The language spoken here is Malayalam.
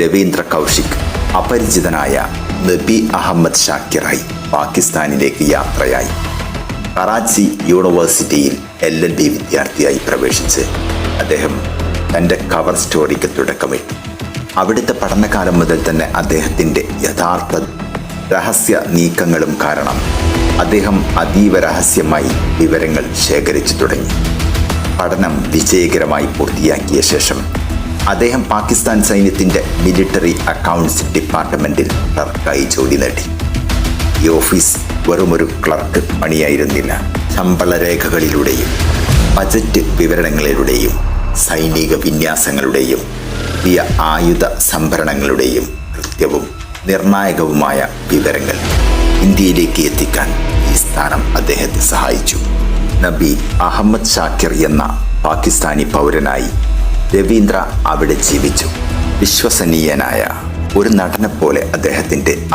രവീന്ദ്ര കൗശിക് അപരിചിതനായ നബി അഹമ്മദ് ഷാക്കിറായി പാകിസ്ഥാനിലേക്ക് യാത്രയായി. കറാച്ചി യൂണിവേഴ്സിറ്റിയിൽ എൽ എൽ ബി വിദ്യാർത്ഥിയായി പ്രവേശിച്ച് അദ്ദേഹം തന്റെ കവർ സ്റ്റോറിക്ക് തുടക്കമിട്ടു. അവിടുത്തെ പഠനകാലം മുതൽ തന്നെ അദ്ദേഹത്തിന്റെ യഥാർത്ഥ രഹസ്യ നീക്കങ്ങളും കാരണം അദ്ദേഹം അതീവ രഹസ്യമായി വിവരങ്ങൾ ശേഖരിച്ചു തുടങ്ങി. പഠനം വിജയകരമായി പൂർത്തിയാക്കിയ ശേഷം അദ്ദേഹം പാകിസ്ഥാൻ സൈന്യത്തിന്റെ മിലിറ്ററി അക്കൗണ്ട്സ് ഡിപ്പാർട്ട്മെന്റിൽ ക്ലർക്കായി ജോലി നേടി. ഈ ഓഫീസ് വെറുമൊരു ക്ലർക്ക് പണിയായിരുന്നില്ല. ശമ്പള രേഖകളിലൂടെയും ബജറ്റ് വിവരണങ്ങളിലൂടെയും സൈനിക വിന്യാസങ്ങളുടെയും പുതിയ ആയുധ സംഭരണങ്ങളുടെയും കൃത്യവും നിർണായകവുമായ വിവരങ്ങൾ ഇന്ത്യയിലേക്ക് എത്തിക്കാൻ ഈ സ്ഥാനം അദ്ദേഹത്തെ സഹായിച്ചു. നബി അഹമ്മദ് ഷാക്കിർ എന്ന പാകിസ്ഥാനി പൗരനായി രവീന്ദ്ര അവിടെ ജീവിച്ചു. വിശ്വസനീയനായ ഒരു നടനെപ്പോലെ അദ്ദേഹത്തിന്റെ